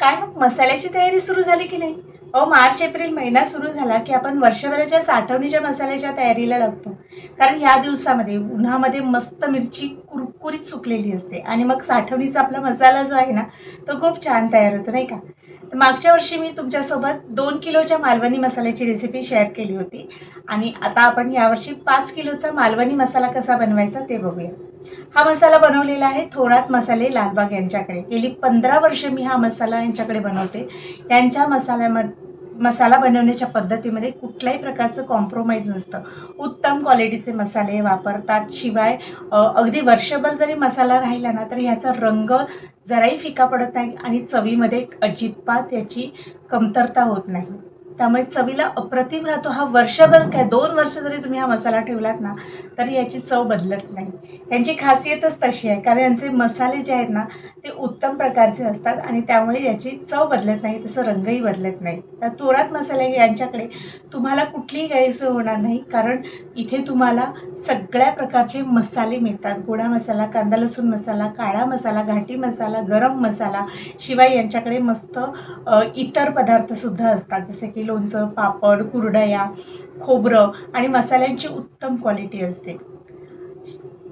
काय मग मसाल्याची तयारी सुरू झाली की नाही? अहो मार्च एप्रिल महिना सुरू झाला की आपण वर्षभराच्या साठवणीच्या मसाल्याच्या तयारीला लागतो. कारण ह्या दिवसामध्ये उन्हामध्ये मस्त मिरची कुरकुरीत सुकलेली असते. आणि मग साठवणीचा आपला मसाला जो आहे ना तो खूप छान तयार होतो नाही का? मागच्या वर्षी मी तुमच्यासोबत दोन किलोच्या मालवणी मसाल्याची रेसिपी शेअर केली होती. आणि आता आपण यावर्षी पाच किलोचा मालवणी मसाला कसा बनवायचा ते बघूया. हा मसाला बनवलेला आहे थोरात मसाले लालबाग यांच्याकडे. गेली पंधरा वर्ष मी हा मसाला यांच्याकडे बनवते. यांच्या मसाल्यामध्ये मसाला बनवण्याच्या पद्धतीमध्ये कुठल्याही प्रकारचं कॉम्प्रोमाइज नसतं. उत्तम क्वालिटीचे मसाले वापरतात. शिवाय अगदी वर्षभर जरी मसाला राहिला ना तर ह्याचा रंग जराही फिका पडत नाही आणि चवीमध्ये अजिबात याची कमतरता होत नाही. त्यामुळे चवीला अप्रतिम राहतो. हा वर्षभर काय दोन वर्ष जरी तुम्ही हा मसाला ठेवलात ना तर याची चव बदलत नाही. यांची खासियतच तशी आहे कारण यांचे मसाले जे आहेत ना ते उत्तम प्रकारचे असतात आणि त्यामुळे याची चव बदलत नाही तसं रंगही बदलत नाही. तर तोरात मसाले यांच्याकडे तुम्हाला कुठलीही गैरसोय होणार नाही कारण इथे तुम्हाला सगळ्या प्रकारचे मसाले मिळतात. गोडा मसाला कांदा लसूण मसाला काळा मसाला घाटी मसाला गरम मसाला शिवाय यांच्याकडे मस्त इतर पदार्थसुद्धा असतात. जसे की लोणचं पापड कुरडया खोबरं आणि मसाल्यांची उत्तम क्वालिटी असते.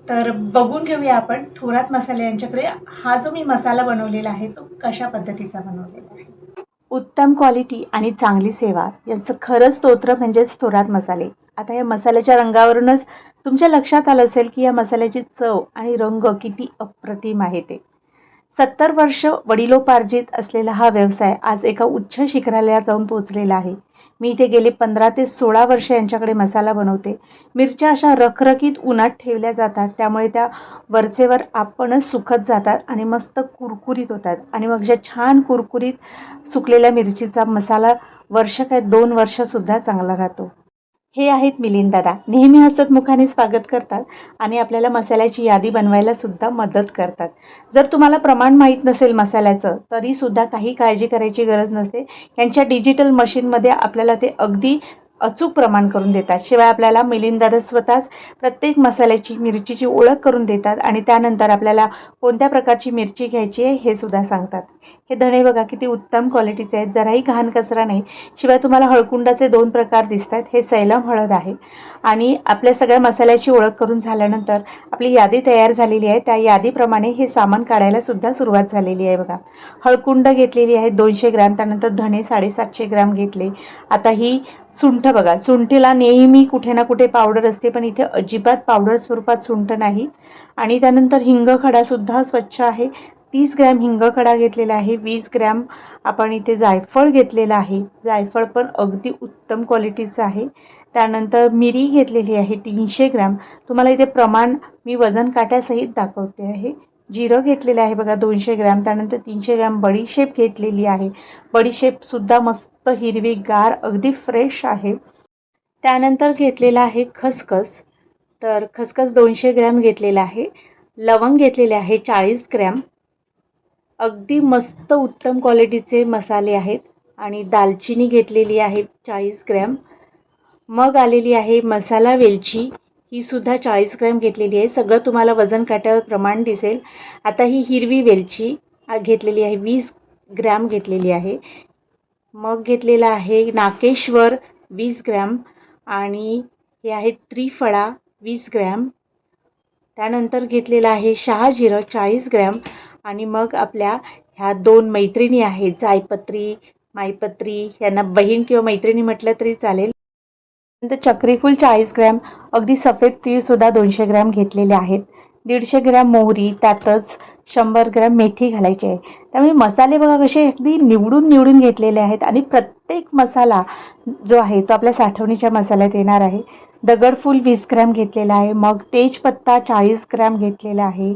तर बघून घेऊया आपण थोरात मसाले यांच्याकडे हा जो मी मसाला बनवलेला आहे तो कशा पद्धतीचा बनवलेला आहे. उत्तम क्वालिटी आणि चांगली सेवा यांचं खरं स्तोत्र म्हणजेच थोरात मसाले. आता या मसाल्याच्या रंगावरूनच तुमच्या लक्षात आलं असेल की या मसाल्याची चव आणि रंग किती अप्रतिम आहे ते. सत्तर वर्ष वडिलोपार्जित असलेला हा व्यवसाय आज एका उच्च शिखराला जाऊन पोचलेला आहे. मी इथे गेले पंधरा ते सोळा वर्ष यांच्याकडे मसाला बनवते. मिरच्या अशा रखरखीत उन्हात ठेवल्या जातात. त्यामुळे त्या वरचेवर आपणच सुकत जातात आणि मस्त कुरकुरीत होतात. आणि मग ज्या छान कुरकुरीत सुकलेल्या मिरचीचा मसाला वर्ष काय दोन वर्षसुद्धा चांगला राहतो. हे आहेत मिलिंद दादा. नेहमी हसतमुखाने स्वागत करतात आणि आपल्याला मसाल्याची यादी बनवायला सुद्धा मदत करतात. जर तुम्हाला प्रमाण माहीत नसेल मसाल्याचं तरीसुद्धा काही काळजी करायची गरज नसते. यांच्या डिजिटल मशीनमध्ये आपल्याला ते अगदी अचूक प्रमाण करून देतात. शिवाय आपल्याला मिलिंदादा स्वतःच प्रत्येक मसाल्याची मिरचीची ओळख करून देतात आणि त्यानंतर आपल्याला कोणत्या प्रकारची मिरची घ्यायची आहे हे सुद्धा सांगतात. हे धणे बघा किती उत्तम क्वालिटीचे आहेत. जराही घाण कचरा नाही. शिवाय तुम्हाला हळकुंडाचे दोन प्रकार दिसत आहेत हे सैलम हळद आहे. आणि आपल्या सगळ्या मसाल्याची ओळख करून झाल्यानंतर आपली यादी तयार झालेली आहे. त्या यादीप्रमाणे हे सामान काढायला सुद्धा सुरुवात झालेली आहे बघा. हळकुंड घेतलेली आहे दोनशे ग्रॅम. त्यानंतर धणे साडेसातशे ग्रॅम घेतले. आता ही सुंठ बघा. सुंठीला नेहमी कुठे ना कुठे पावडर असते पण इथे अजिबात पावडर स्वरूपात सुंठ नाही. आणि त्यानंतर हिंगखडासुद्धा स्वच्छ आहे. तीस ग्रॅम हिंगखडा घेतलेला आहे. वीस ग्रॅम आपण इथे जायफळ घेतलेलं आहे. जायफळ पण अगदी उत्तम क्वालिटीचं आहे. त्यानंतर मिरी घेतलेली आहे तीनशे ग्रॅम. तुम्हाला इथे प्रमाण मी वजन काट्यासहित दाखवते आहे. जिरं घेतलेलं आहे बघा दोनशे ग्रॅम. त्यानंतर तीनशे ग्रॅम बडीशेप घेतलेली आहे. बडीशेपसुद्धा मस्त हिरवी गार अगदी फ्रेश आहे. त्यानंतर घेतलेला आहे खसखस. तर खसखस दोनशे ग्रॅम घेतलेला आहे. लवंग घेतलेले आहे चाळीस ग्रॅम. अगदी मस्त उत्तम क्वालिटीचे मसाले आहेत. आणि दालचिनी घेतलेली आहे चाळीस ग्रॅम. मग आलेली आहे मसाला वेलची. ही सुद्धा चाळीस ग्रॅम घेतलेली आहे. सगळं तुम्हाला वजन काट्यावर प्रमाण दिसेल. आता ही हिरवी वेलची घेतलेली आहे. वीस ग्रॅम घेतलेली आहे. मग घेतलेला आहे नाकेश्वर वीस ग्रॅम आणि हे आहे त्रिफळा वीस ग्रॅम. त्यानंतर घेतलेलं आहे शहाजिरं चाळीस ग्रॅम आणि मग आपल्या ह्या दोन मैत्रिणी आहेत. जायपत्री मायपत्री यांना बहीण किंवा मैत्रिणी म्हटलं तरी चालेल. नंतर चक्रीफूल चाळीस ग्रॅम अगदी सफेद तीळसुद्धा दोनशे ग्रॅम घेतलेले आहेत. दीडशे ग्रॅम मोहरी त्यातच शंभर ग्रॅम मेथी घालायची आहे. त्यामुळे मसाले बघा कसे अगदी निवडून निवडून घेतलेले आहेत आणि प्रत्येक मसाला जो आहे तो आपल्या साठवणीच्या मसाल्यात येणार आहे. दगडफूल वीस ग्रॅम घेतलेला आहे. मग तेजपत्ता चाळीस ग्रॅम घेतलेला आहे.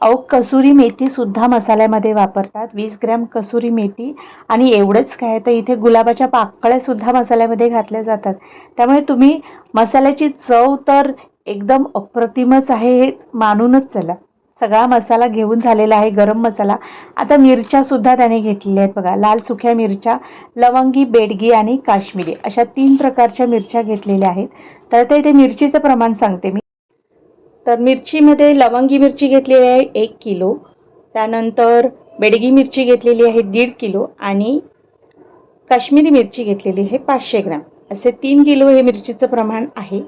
अहो कसुरी मेथीसुद्धा मसाल्यामध्ये वापरतात. वीस ग्रॅम कसुरी मेथी आणि एवढंच काय तर इथे गुलाबाच्या पाकळ्यासुद्धा मसाल्यामध्ये घातल्या जातात. त्यामुळे तुम्ही मसाल्याची चव तर एकदम अप्रतिमच आहे हे मानूनच चला. सगळा मसाला घेऊन झालेला आहे गरम मसाला. आता मिरच्यासुद्धा त्याने घेतलेल्या आहेत बघा. लाल सुक्या मिरच्या लवंगी बेडगी आणि काश्मीरी अशा तीन प्रकारच्या मिरच्या घेतलेल्या आहेत. तर ते इथे मिरचीचं प्रमाण सांगते मी. तर मिरचीमध्ये लवंगी मिरची घेतलेली आहे एक किलो. त्यानंतर बेडगी मिरची घेतलेली आहे दीड किलो आणि काश्मीरी मिरची घेतलेली आहे पाचशे ग्रॅम. असे तीन किलो हे मिरचीचं प्रमाण आहे.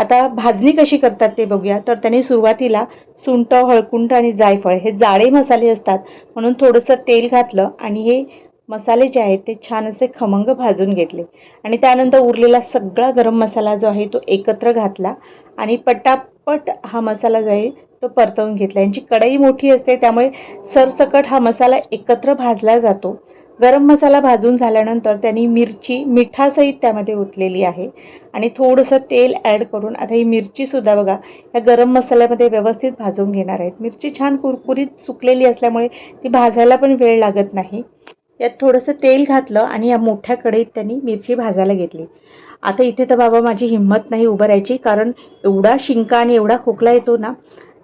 आता भाजणी कशी करतात ते बघूया. तर त्यांनी सुरुवातीला सुंठ हळकुंट आणि जायफळ हे जाडे मसाले असतात. म्हणून थोडंसं तेल घातलं आणि हे मसाले जे आहेत ते छान असे खमंग भाजून घेतले. आणि त्यानंतर उरलेला सगळा गरम मसाला जो आहे तो एकत्र घातला आणि पटापट हा मसाला जो आहे तो परतवून घेतला. यांची कढई मोठी असते त्यामुळे सरसकट हा मसाला एकत्र भाजला जातो. गरम मसाला भाजून झाल्यानंतर त्यांनी मिरची मिठासहित त्यामध्ये ओतलेली आहे. आणि थोडंसं तेल ॲड करून आता ही मिरचीसुद्धा बघा या गरम मसाल्यामध्ये व्यवस्थित भाजून घेणार आहेत. मिरची छान कुरकुरीत सुकलेली असल्यामुळे ती भाजायला पण वेळ लागत नाही. यात थोडंसं तेल घातलं आणि या मोठ्या कढईत त्यांनी मिरची भाजायला घेतली. आता इथे तर बाबा माझी हिंमत नाही उभं राहायची कारण एवढा शिंका आणि एवढा खोकला येतो ना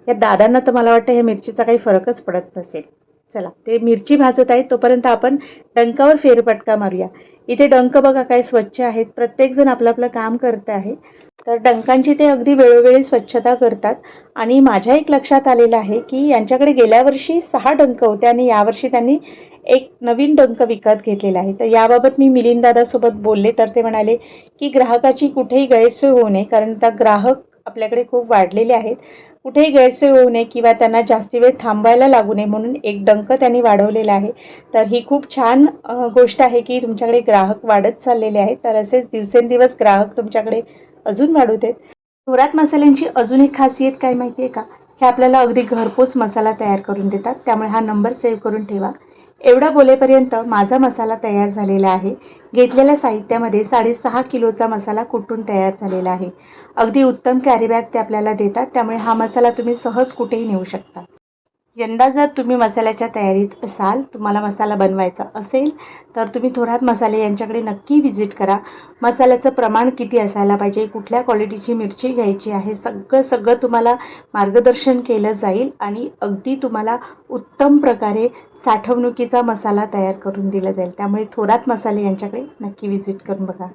या दादांना तर मला वाटतं ह्या मिरचीचा काही फरकच पडत नसेल. चला ते मिरची भाजत आहेत तोपर्यंत आपण डंकावर फेरपटका मारूया. इथे डंक बघा काय स्वच्छ आहेत. प्रत्येकजण आपलं आपलं काम करत आहे. तर डंकांची ते अगदी वेळोवेळी स्वच्छता करतात. आणि माझ्या एक लक्षात आलेलं आहे की यांच्याकडे गेल्या वर्षी सहा डंक होते आणि यावर्षी त्यांनी एक नवीन डंक विकत घेतलेला आहे. तर याबाबत मी मिलिंद दादासोबत बोलले तर ते म्हणाले की ग्राहकाची कुठेही गैरसोय होऊ नये कारण आता ग्राहक आपल्याकडे खूप वाढलेले आहेत. कुठेही गैरसोय होऊ नये किंवा त्यांना जास्ती वेळ थांबायला लागू नये म्हणून एक डंक त्यांनी वाढवलेला आहे. तर ही खूप छान गोष्ट आहे की तुमच्याकडे ग्राहक वाढत चाललेले आहेत. तर असेच दिवसेंदिवस ग्राहक तुमच्याकडे अजून वाढू देत थोरात मसाल्यांची अजून एक खासियत काय माहिती आहे का? हे आपल्याला अगदी घरपोच मसाला तयार करून देतात. त्यामुळे हा नंबर सेव्ह करून ठेवा. एवढा बोलेपर्यंत माझा मसाला तयार झालेला आहे. घेतलेल्या साहित्यामध्ये साडेसहा किलोचा मसाला कुटून तयार झालेला आहे. अगदी उत्तम कॅरीबॅग ते आपल्याला देतात त्यामुळे हा मसाला तुम्ही सहज कुठेही नेऊ शकता. यंदा जर तुम्ही मसाल्याच्या तयारीत असाल तुम्हाला मसाला बनवायचा असेल तर तुम्ही थोरात मसाले यांच्याकडे नक्की व्हिजिट करा. मसाल्याचं प्रमाण किती असायला पाहिजे कुठल्या क्वालिटीची मिरची घ्यायची आहे सगळं सगळं तुम्हाला मार्गदर्शन केलं जाईल आणि अगदी तुम्हाला उत्तम प्रकारे साठवणुकीचा मसाला तयार करून दिला जाईल. त्यामुळे थोरात मसाले यांच्याकडे नक्की व्हिजिट करून बघा.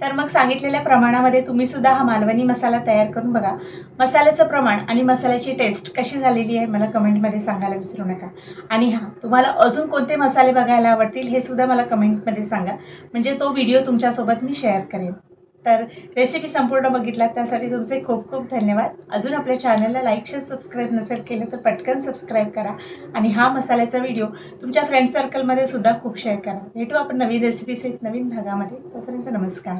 तर मग सांगितलेल्या प्रमाणामध्ये तुम्ही सुद्धा हा मालवणी मसाला तयार करून बघा. मसाल्याचं प्रमाण आणि मसाल्याची टेस्ट कशी झालेली आहे मला कमेंटमध्ये सांगायला विसरू नका. आणि हां तुम्हाला अजून कोणते मसाले बघायला आवडतील हे सुद्धा मला कमेंटमध्ये सांगा. म्हणजे तो व्हिडिओ तुमच्यासोबत मी शेअर करेन. तर रेसिपी संपूर्ण बघितलात त्यासाठी तुमचे खूप खूप धन्यवाद. अजून आपल्या चॅनलला लाईक शेअर सबस्क्राईब नसेल केलं तर पटकन सबस्क्राईब करा. आणि हा मसाल्याचा व्हिडिओ तुमच्या फ्रेंड सर्कलमध्ये सुद्धा खूप शेअर करा. भेटू आपण नवीन रेसिपीसहित नवीन भागामध्ये. तोपर्यंत नमस्कार.